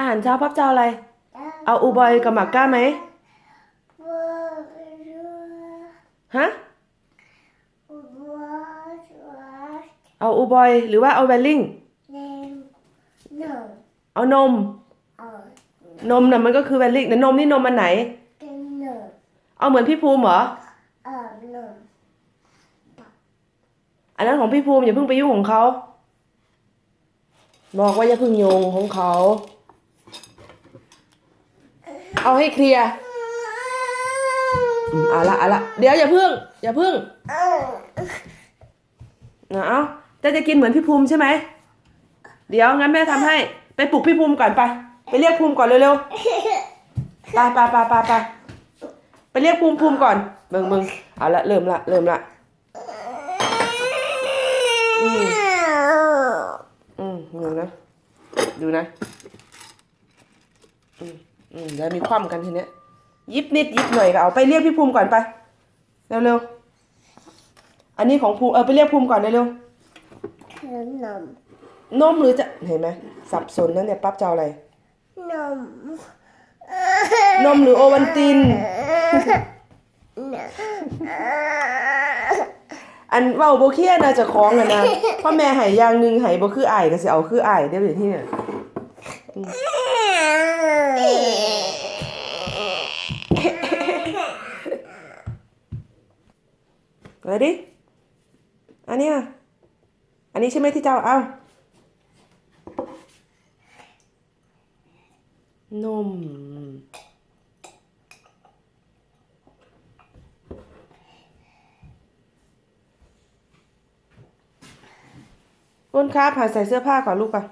อาหารเช้าพับเจ้าอะไร เอาอูบอยกับหมักก้าไหมบัวบัวฮะบัวบัวเอาอูบอยหรือว่าเอาแวลลิงเนมหนึ่งเอานมเออนมน่ะมันก็คือแวลลิงแต่นมนี่นมอันไหนกินหนึ่งเอาเหมือนพี่ภูมิเหรอเออหนึ่งอันนั้นของพี่ภูมิอย่าเพิ่งไปยุ่งของเขา บอกว่าอย่าเพิ่งโยงของเขา เอาให้เคลียร์อืมเอาละเอาละเดี๋ยวอย่าพิ่ง อย่าพิ่งเออนะเอาจะจะกินเหมือนพี่ภูมิใช่ไหม เดี๋ยวงั้นแม่ทำให้ ไปปลุกพี่ภูมิก่อนไป ไปเรียกภูมิก่อนเร็วๆ ไปไปไปไปไปไปเรียกภูมิภูมิก่อนเบิ่งเบิ่งเอาละเริ่มละเริ่มละอืมอืมดูนะ ดูนะ อืม อืมแล้วมีคว่ำกันทีเนี้ย ยิบนิดยิบหน่อยก็เอาไปเรียกพี่ภูมิก่อนไป เร็วๆ อันนี้ของภูมิเออไปเรียกภูมิก่อนเร็วขนมๆนมหรือจะเห็นไหมสับสนนั่นเนี่ยปั๊บจะเอาอะไร นม นมหรือโอวันติน อันเว่าโบเคียน่าจะคล้องกันนะเพราะแม่ใหายอย่างหนึ่งใหายบ่คืออ้ายก็สิเอาคืออ้ายเดี๋ยวอยู่ที่เนี่ย อะไรดิ อันเนี้ยอันนี้ใช่ไหมที่เจ้าเอา นม อ้นครับหาใส่เสื้อผ้าก่อนลูกป่ะ